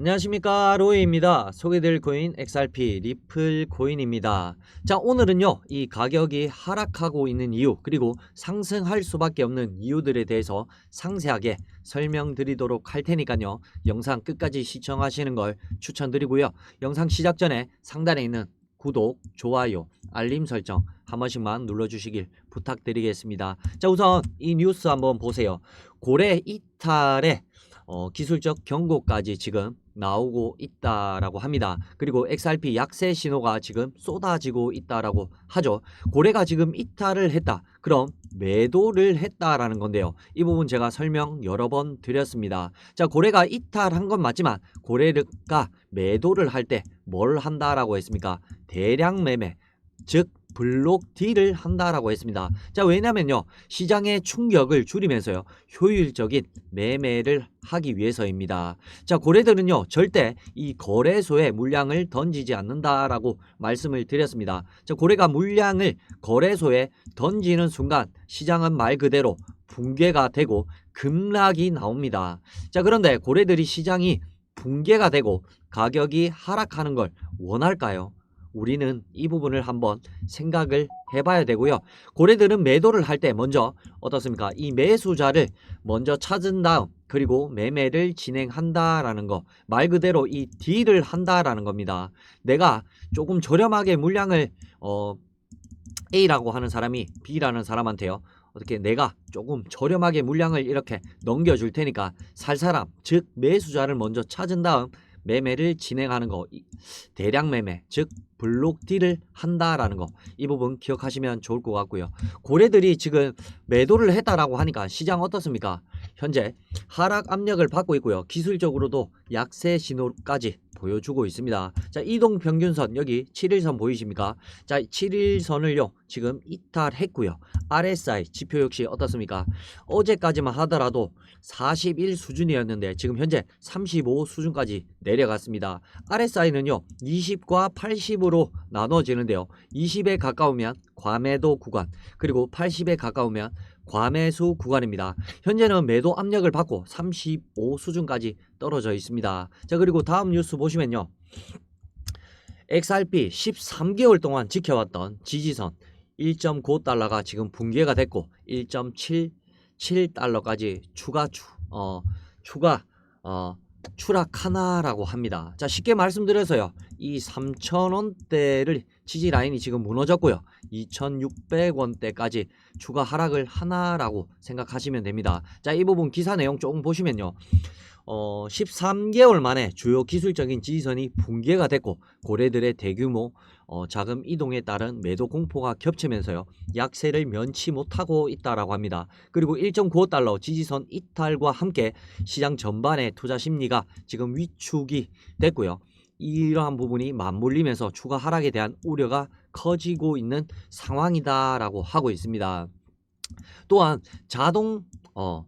안녕하십니까 로이입니다. 소개될 코인 XRP 리플 코인입니다. 자 오늘은요 이 가격이 하락하고 있는 이유 그리고 상승할 수밖에 없는 이유들에 대해서 상세하게 설명드리도록 할 테니까요 영상 끝까지 시청하시는 걸 추천드리고요 영상 시작 전에 상단에 있는 구독, 좋아요, 알림 설정 한 번씩만 눌러주시길 부탁드리겠습니다. 자 우선 이 뉴스 한번 보세요. 고래 이탈의 어, 기술적 경고까지 지금 나오고 있다라고 합니다. 그리고 XRP 약세 신호가 지금 쏟아지고 있다라고 하죠. 고래가 지금 이탈을 했다. 그럼 매도를 했다라는 건데요. 이 부분 제가 설명 여러 번 드렸습니다. 자, 고래가 이탈한 건 맞지만 고래가 매도를 할 때 뭘 한다라고 했습니까? 대량 매매, 즉 블록 딜을 한다라고 했습니다. 자, 왜냐면요. 시장의 충격을 줄이면서요. 효율적인 매매를 하기 위해서입니다. 자, 고래들은요. 절대 이 거래소에 물량을 던지지 않는다라고 말씀을 드렸습니다. 자, 고래가 물량을 거래소에 던지는 순간 시장은 말 그대로 붕괴가 되고 급락이 나옵니다. 자, 그런데 고래들이 시장이 붕괴가 되고 가격이 하락하는 걸 원할까요? 우리는 이 부분을 한번 생각을 해봐야 되고요. 고래들은 매도를 할 때 먼저 어떻습니까? 이 매수자를 먼저 찾은 다음 그리고 매매를 진행한다라는 거 말 그대로 이 딜을 한다라는 겁니다. 내가 조금 저렴하게 물량을 어 A라고 하는 사람이 B라는 사람한테요. 어떻게 내가 조금 저렴하게 물량을 이렇게 넘겨줄 테니까 살 사람 즉 매수자를 먼저 찾은 다음 매매를 진행하는 거 이- 대량 매매 즉 블록 딜을 한다라는 거 이 부분 기억하시면 좋을 것 같고요. 고래들이 지금 매도를 했다라고 하니까 시장 어떻습니까? 현재 하락 압력을 받고 있고요. 기술적으로도 약세 신호까지 보여주고 있습니다. 자, 이동 평균선 여기 7일선 보이십니까? 자, 7일선을요. 지금 이탈했고요. RSI 지표 역시 어떻습니까? 어제까지만 하더라도 41 수준이었는데 지금 현재 35 수준까지 내려갔습니다. RSI는요. 20과 80으로 나눠지는데요. 20에 가까우면 과매도 구간, 그리고 80에 가까우면 과매수 구간입니다. 현재는 매도 압력을 받고 35 수준까지 떨어져 있습니다. 자, 그리고 다음 뉴스 보시면요. XRP 13개월 동안 지켜왔던 지지선 1.9달러가 지금 붕괴가 됐고 1.77달러까지 추가 추, 어, 추가 어, 추락하나라고 합니다. 자, 쉽게 말씀드려서요. 이 3,000원대를 지지 라인이 지금 무너졌고요. 2,600원대까지 추가 하락을 하나라고 생각하시면 됩니다. 자, 이 부분 기사 내용 조금 보시면요. 어, 13개월 만에 주요 기술적인 지지선이 붕괴가 됐고 고래들의 대규모 어, 자금 이동에 따른 매도 공포가 겹치면서요. 약세를 면치 못하고 있다라고 합니다. 그리고 1.95달러 지지선 이탈과 함께 시장 전반의 투자 심리가 지금 위축이 됐고요. 이러한 부분이 맞물리면서 추가 하락에 대한 우려가 커지고 있는 상황이다라고 하고 있습니다. 또한 자동 어,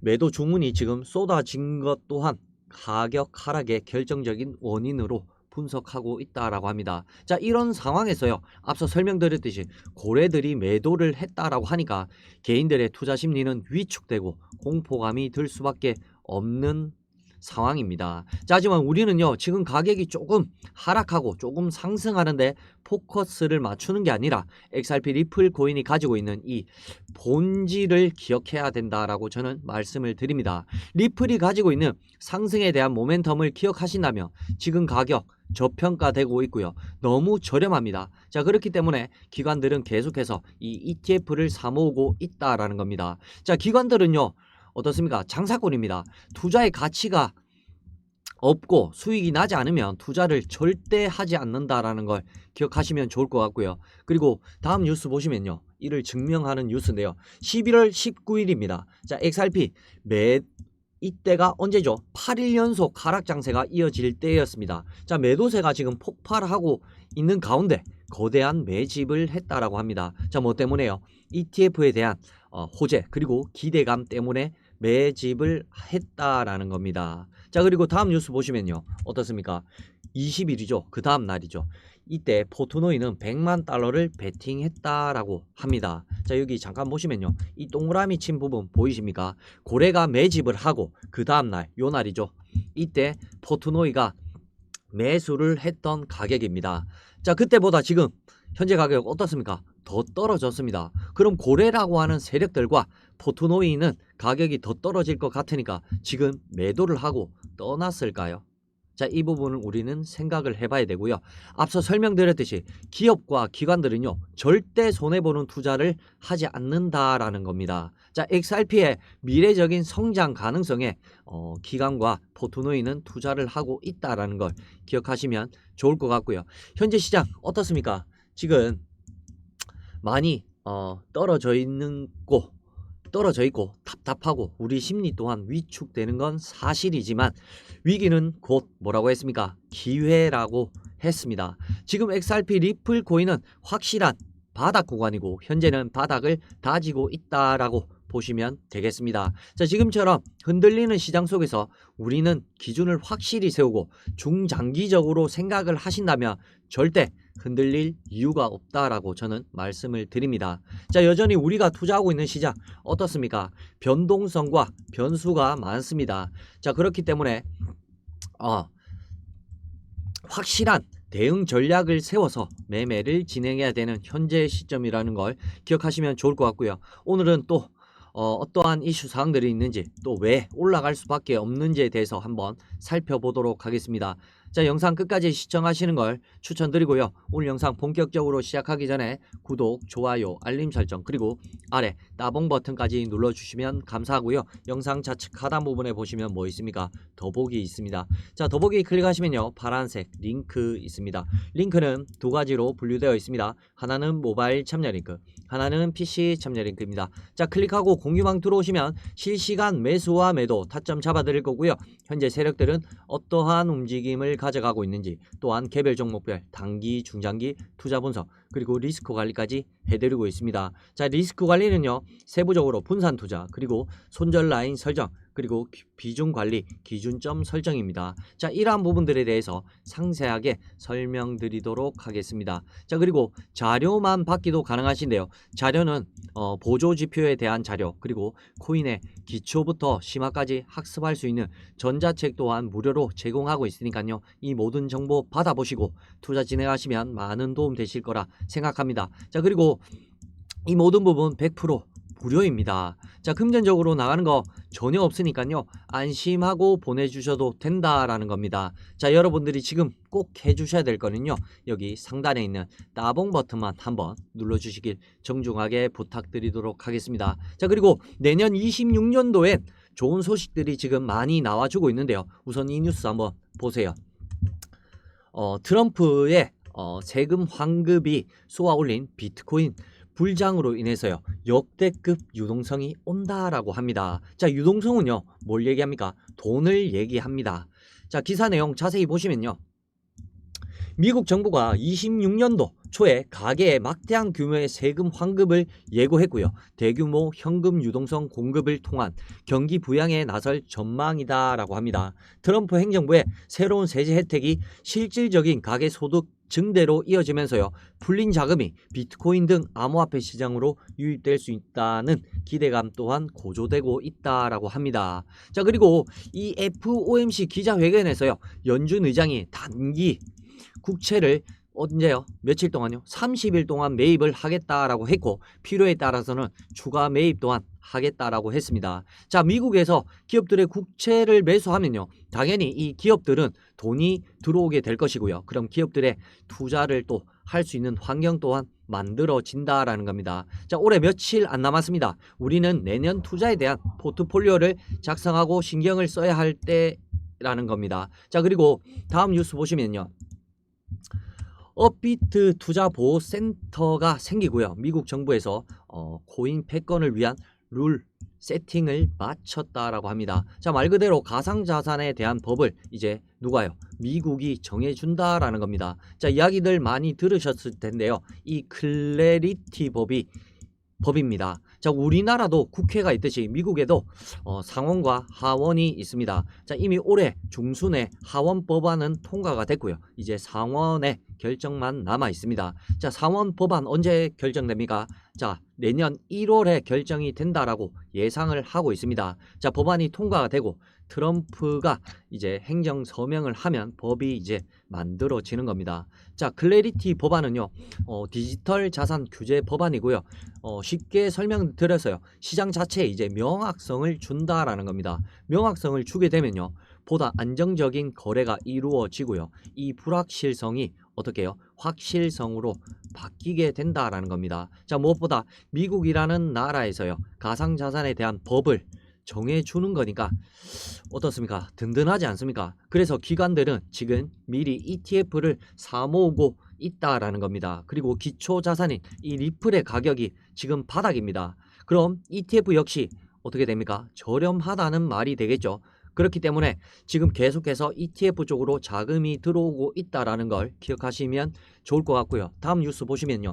매도 주문이 지금 쏟아진 것 또한 가격 하락의 결정적인 원인으로 분석하고 있다라고 합니다. 자, 이런 상황에서요. 앞서 설명드렸듯이 고래들이 매도를 했다라고 하니까 개인들의 투자 심리는 위축되고 공포감이 들 수밖에 없는 상황입니다. 자, 하지만 우리는요, 지금 가격이 조금 하락하고 조금 상승하는데 포커스를 맞추는 게 아니라 XRP 리플 코인이 가지고 있는 이 본질을 기억해야 된다라고 저는 말씀을 드립니다. 리플이 가지고 있는 상승에 대한 모멘텀을 기억하신다면 지금 가격 저평가되고 있고요. 너무 저렴합니다. 자, 그렇기 때문에 기관들은 계속해서 이 ETF를 사모으고 있다라는 겁니다. 자, 기관들은요. 어떻습니까? 장사꾼입니다. 투자의 가치가 없고 수익이 나지 않으면 투자를 절대 하지 않는다라는 걸 기억하시면 좋을 것 같고요. 그리고 다음 뉴스 보시면요. 이를 증명하는 뉴스인데요. 11월 19일입니다. 자, XRP 매 이때가 언제죠? 8일 연속 하락 장세가 이어질 때였습니다. 자, 매도세가 지금 폭발하고 있는 가운데 거대한 매집을 했다라고 합니다. 자, 뭐 때문에요? ETF에 대한 어, 호재 그리고 기대감 때문에 매집을 했다라는 겁니다. 자, 그리고 다음 뉴스 보시면요. 어떻습니까? 20일이죠. 그 다음 날이죠. 이때 포트노이는 100만 달러를 베팅했다라고 합니다. 자, 여기 잠깐 보시면요. 이 동그라미 친 부분 보이십니까? 고래가 매집을 하고 그 다음 날, 요 날이죠. 이때 포트노이가 매수를 했던 가격입니다. 자, 그때보다 지금 현재 가격 어떻습니까? 더 떨어졌습니다. 그럼 고래라고 하는 세력들과 포트노이는 가격이 더 떨어질 것 같으니까 지금 매도를 하고 떠났을까요? 자, 이 부분을 우리는 생각을 해봐야 되고요. 앞서 설명드렸듯이 기업과 기관들은요, 절대 손해보는 투자를 하지 않는다라는 겁니다. 자, XRP의 미래적인 성장 가능성에 어, 기관과 포트노이는 투자를 하고 있다라는 걸 기억하시면 좋을 것 같고요. 현재 시장 어떻습니까? 지금 많이 어, 떨어져 있는 고 떨어져 있고 답답하고 우리 심리 또한 위축되는 건 사실이지만 위기는 곧 뭐라고 했습니까? 기회라고 했습니다. 지금 XRP 리플 코인은 확실한 바닥 구간이고 현재는 바닥을 다지고 있다라고 보시면 되겠습니다. 자, 지금처럼 흔들리는 시장 속에서 우리는 기준을 확실히 세우고 중장기적으로 생각을 하신다면 절대 흔들릴 이유가 없다라고 저는 말씀을 드립니다. 자, 여전히 우리가 투자하고 있는 시장 어떻습니까? 변동성과 변수가 많습니다. 자, 그렇기 때문에 어, 확실한 대응 전략을 세워서 매매를 진행해야 되는 현재 시점이라는 걸 기억하시면 좋을 것 같고요. 오늘은 또 어, 어떠한 이슈 사항들이 있는지 또 왜 올라갈 수밖에 없는지에 대해서 한번 살펴보도록 하겠습니다. 자, 영상 끝까지 시청하시는 걸 추천드리고요. 오늘 영상 본격적으로 시작하기 전에 구독, 좋아요, 알림 설정 그리고 아래 따봉 버튼까지 눌러주시면 감사하고요. 영상 좌측 하단 부분에 보시면 뭐 있습니까? 더보기 있습니다. 자, 더보기 클릭하시면요. 파란색 링크 있습니다. 링크는 두 가지로 분류되어 있습니다. 하나는 모바일 참여 링크, 하나는 PC 참여 링크입니다. 자, 클릭하고 공유방 들어오시면 실시간 매수와 매도 타점 잡아드릴 거고요. 현재 세력들은 어떠한 움직임을 가져가고 있는지 또한 개별 종목별 단기, 중장기 투자 분석 그리고 리스크 관리까지 해드리고 있습니다. 자, 리스크 관리는요. 세부적으로 분산 투자 그리고 손절 라인 설정 그리고 기- 비중 관리 기준점 설정입니다. 자, 이러한 부분들에 대해서 상세하게 설명드리도록 하겠습니다. 자, 그리고 자료만 받기도 가능하신데요. 자료는 어, 보조 지표에 대한 자료 그리고 코인의 기초부터 심화까지 학습할 수 있는 전자책 또한 무료로 제공하고 있으니까요. 이 모든 정보 받아보시고 투자 진행하시면 많은 도움 되실 거라 생각합니다. 자, 그리고 이 모든 부분 100% 무료입니다. 자, 금전적으로 나가는 거 전혀 없으니까요. 안심하고 보내주셔도 된다라는 겁니다. 자, 여러분들이 지금 꼭 해주셔야 될 거는요. 여기 상단에 있는 따봉 버튼만 한번 눌러주시길 정중하게 부탁드리도록 하겠습니다. 자, 그리고 내년 26년도엔 좋은 소식들이 지금 많이 나와주고 있는데요. 우선 이 뉴스 한번 보세요. 어, 트럼프의 어, 세금 환급이 쏘아 올린 비트코인 불장으로 인해서요 역대급 유동성이 온다라고 합니다. 자 유동성은요 뭘 얘기합니까? 돈을 얘기합니다. 자 기사 내용 자세히 보시면요 미국 정부가 26년도 초에 가계에 막대한 규모의 세금 환급을 예고했고요. 대규모 현금 유동성 공급을 통한 경기 부양에 나설 전망이다라고 합니다. 트럼프 행정부의 새로운 세제 혜택이 실질적인 가계 소득 증대로 이어지면서요. 풀린 자금이 비트코인 등 암호화폐 시장으로 유입될 수 있다는 기대감 또한 고조되고 있다라고 합니다. 자, 그리고 이 FOMC 기자회견에서요. 연준 의장이 단기 국채를 언제요? 며칠 동안요? 30일 동안 매입을 하겠다라고 했고 필요에 따라서는 추가 매입 또한 하겠다라고 했습니다. 자, 미국에서 기업들의 국채를 매수하면요. 당연히 이 기업들은 돈이 들어오게 될 것이고요. 그럼 기업들의 투자를 또 할 수 있는 환경 또한 만들어진다라는 겁니다. 자, 올해 며칠 안 남았습니다. 우리는 내년 투자에 대한 포트폴리오를 작성하고 신경을 써야 할 때라는 겁니다. 자, 그리고 다음 뉴스 보시면요. 업비트 투자 보호 센터가 생기고요. 미국 정부에서 어, 코인 패권을 위한 룰 세팅을 마쳤다라고 합니다. 자, 말 그대로 가상 자산에 대한 법을 이제 누가요? 미국이 정해준다라는 겁니다. 자, 이야기들 많이 들으셨을 텐데요. 이 클래리티 법이 법입니다. 자, 우리나라도 국회가 있듯이 미국에도 어, 상원과 하원이 있습니다. 자, 이미 올해 중순에 하원 법안은 통과가 됐고요. 이제 상원의 결정만 남아 있습니다. 자, 상원 법안 언제 결정됩니까? 자, 내년 1월에 결정이 된다라고 예상을 하고 있습니다. 자, 법안이 통과가 되고 트럼프가 이제 행정 서명을 하면 법이 이제 만들어지는 겁니다. 자, 클래리티 법안은요, 어, 디지털 자산 규제 법안이고요. 어, 쉽게 설명드려서요, 시장 자체에 이제 명확성을 준다라는 겁니다. 명확성을 주게 되면요, 보다 안정적인 거래가 이루어지고요, 이 불확실성이 어떻게 해요? 확실성으로 바뀌게 된다라는 겁니다. 자, 무엇보다 미국이라는 나라에서요, 가상자산에 대한 법을 정해주는 거니까 어떻습니까? 든든하지 않습니까? 그래서 기관들은 지금 미리 ETF를 사모으고 있다라는 겁니다. 그리고 기초 자산인 이 리플의 가격이 지금 바닥입니다. 그럼 ETF 역시 어떻게 됩니까? 저렴하다는 말이 되겠죠. 그렇기 때문에 지금 계속해서 ETF 쪽으로 자금이 들어오고 있다라는 걸 기억하시면 좋을 것 같고요. 다음 뉴스 보시면요.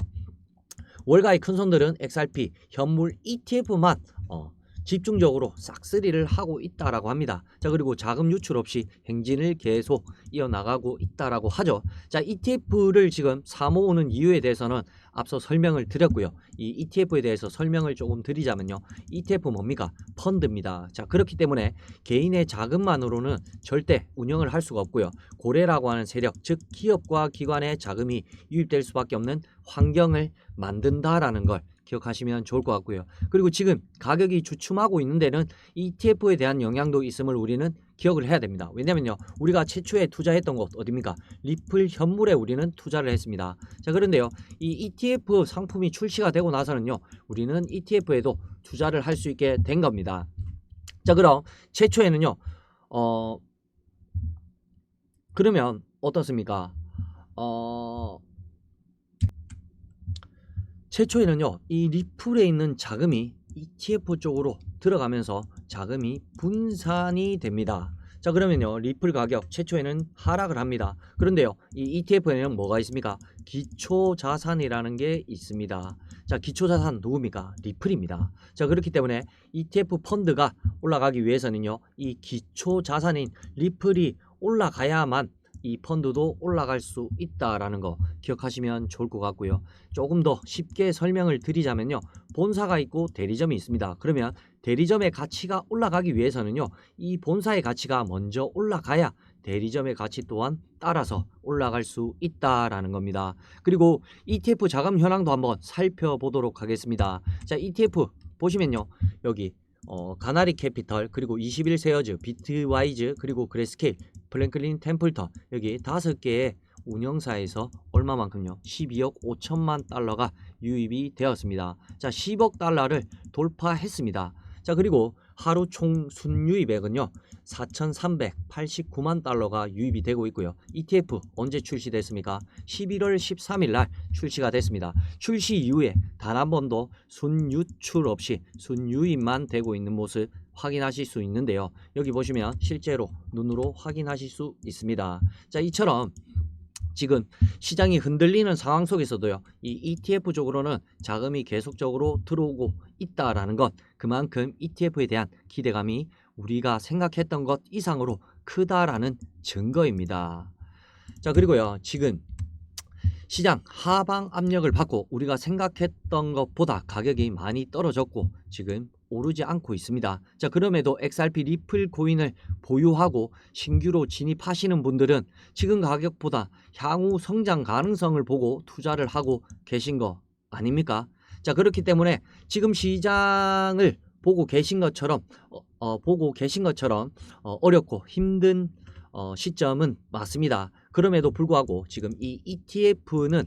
월가의 큰 손들은 XRP 현물 ETF만 어, 집중적으로 싹쓸이를 하고 있다라고 합니다. 자 그리고 자금 유출 없이 행진을 계속 이어나가고 있다라고 하죠. 자 ETF를 지금 사모으는 이유에 대해서는 앞서 설명을 드렸고요. 이 ETF에 대해서 설명을 조금 드리자면요. ETF 뭡니까? 펀드입니다. 자 그렇기 때문에 개인의 자금만으로는 절대 운영을 할 수가 없고요. 고래라고 하는 세력, 즉 기업과 기관의 자금이 유입될 수밖에 없는 환경을 만든다라는 걸 기억하시면 좋을 것 같고요. 그리고 지금 가격이 주춤하고 있는 데는 ETF에 대한 영향도 있음을 우리는 기억을 해야 됩니다. 왜냐면요. 우리가 최초에 투자했던 곳 어디입니까? 리플 현물에 우리는 투자를 했습니다. 자, 그런데요. 이 ETF 상품이 출시가 되고 나서는요. 우리는 ETF에도 투자를 할 수 있게 된 겁니다. 자, 그럼 최초에는요. 어 그러면 어떻습니까? 어 최초에는요, 이 리플에 있는 자금이 ETF 쪽으로 들어가면서 자금이 분산이 됩니다. 자, 그러면요, 리플 가격 최초에는 하락을 합니다. 그런데요, 이 ETF에는 뭐가 있습니까? 기초 자산이라는 게 있습니다. 자, 기초 자산 누굽니까? 리플입니다. 자, 그렇기 때문에 ETF 펀드가 올라가기 위해서는요, 이 기초 자산인 리플이 올라가야만 이 펀드도 올라갈 수 있다라는 거 기억하시면 좋을 것 같고요. 조금 더 쉽게 설명을 드리자면요. 본사가 있고 대리점이 있습니다. 그러면 대리점의 가치가 올라가기 위해서는요. 이 본사의 가치가 먼저 올라가야 대리점의 가치 또한 따라서 올라갈 수 있다라는 겁니다. 그리고 ETF 자금 현황도 한번 살펴보도록 하겠습니다. 자, ETF 보시면요. 여기 어, 가나리 캐피털 그리고 21세어즈, 비트와이즈 그리고 그레스케일, 플랭클린 템플턴 여기 다섯 개의 운영사에서 얼마만큼요? 12억 5천만 달러가 유입이 되었습니다. 자, 10억 달러를 돌파했습니다. 자, 그리고 하루 총 순유입액은요. 4,389만 달러가 유입이 되고 있고요. ETF 언제 출시됐습니까? 11월 13일 날 출시가 됐습니다. 출시 이후에 단 한 번도 순유출 없이 순유입만 되고 있는 모습 확인하실 수 있는데요. 여기 보시면 실제로 눈으로 확인하실 수 있습니다. 자, 이처럼 지금 시장이 흔들리는 상황 속에서도요. 이 ETF 쪽으로는 자금이 계속적으로 들어오고 있다라는 것 그만큼 ETF에 대한 기대감이 우리가 생각했던 것 이상으로 크다라는 증거입니다. 자, 그리고요. 지금 시장 하방 압력을 받고 우리가 생각했던 것보다 가격이 많이 떨어졌고 지금 오르지 않고 있습니다. 자, 그럼에도 XRP 리플 코인을 보유하고 신규로 진입하시는 분들은 지금 가격보다 향후 성장 가능성을 보고 투자를 하고 계신 거 아닙니까? 자, 그렇기 때문에 지금 시장을 보고 계신 것처럼 어, 어, 보고 계신 것처럼 어, 어렵고 힘든 어, 시점은 맞습니다. 그럼에도 불구하고 지금 이 ETF는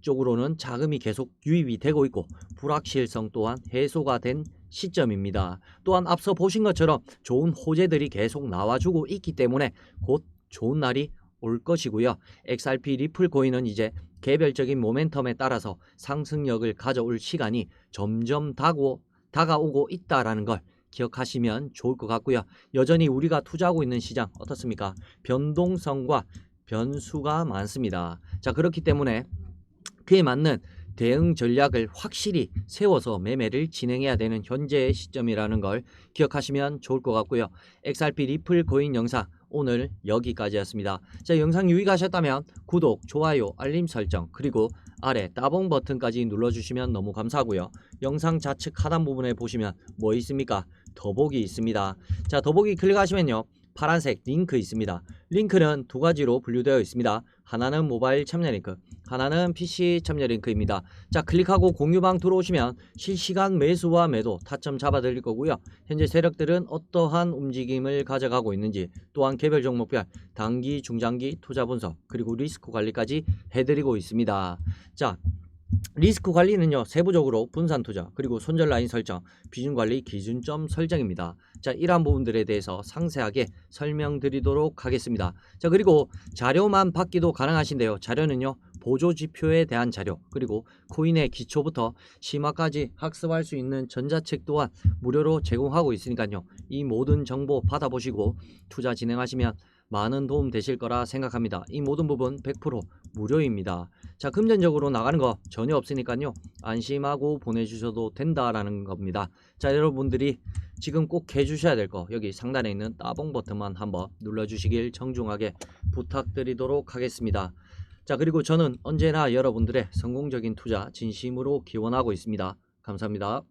쪽으로는 자금이 계속 유입이 되고 있고 불확실성 또한 해소가 된 시점입니다. 또한 앞서 보신 것처럼 좋은 호재들이 계속 나와주고 있기 때문에 곧 좋은 날이 올 것이고요. XRP 리플 코인은 이제 개별적인 모멘텀에 따라서 상승력을 가져올 시간이 점점 다고, 다가오고 있다라는 걸 기억하시면 좋을 것 같고요. 여전히 우리가 투자하고 있는 시장 어떻습니까? 변동성과 변수가 많습니다. 자, 그렇기 때문에 그에 맞는 대응 전략을 확실히 세워서 매매를 진행해야 되는 현재의 시점이라는 걸 기억하시면 좋을 것 같고요. XRP 리플 코인 영상 오늘 여기까지였습니다. 자, 영상 유익하셨다면 구독, 좋아요, 알림 설정 그리고 아래 따봉 버튼까지 눌러주시면 너무 감사하고요. 영상 좌측 하단 부분에 보시면 뭐 있습니까? 더보기 있습니다. 자, 더보기 클릭하시면요. 파란색 링크 있습니다. 링크는 두 가지로 분류되어 있습니다. 하나는 모바일 참여 링크, 하나는 PC 참여 링크입니다. 자, 클릭하고 공유방 들어오시면 실시간 매수와 매도 타점 잡아 드릴 거고요. 현재 세력들은 어떠한 움직임을 가져가고 있는지 또한 개별 종목별 단기, 중장기 투자 분석 그리고 리스크 관리까지 해드리고 있습니다. 자, 리스크 관리는요 세부적으로 분산 투자 그리고 손절 라인 설정 비중 관리 기준점 설정입니다. 자 이러한 부분들에 대해서 상세하게 설명드리도록 하겠습니다. 자 그리고 자료만 받기도 가능하신데요. 자료는요 보조 지표에 대한 자료 그리고 코인의 기초부터 심화까지 학습할 수 있는 전자책 또한 무료로 제공하고 있으니까요. 이 모든 정보 받아보시고 투자 진행하시면 많은 도움 되실 거라 생각합니다. 이 모든 부분 100% 무료입니다. 자 금전적으로 나가는 거 전혀 없으니까요. 안심하고 보내주셔도 된다라는 겁니다. 자 여러분들이 지금 꼭 해주셔야 될 거 여기 상단에 있는 따봉 버튼만 한번 눌러주시길 정중하게 부탁드리도록 하겠습니다. 자 그리고 저는 언제나 여러분들의 성공적인 투자 진심으로 기원하고 있습니다. 감사합니다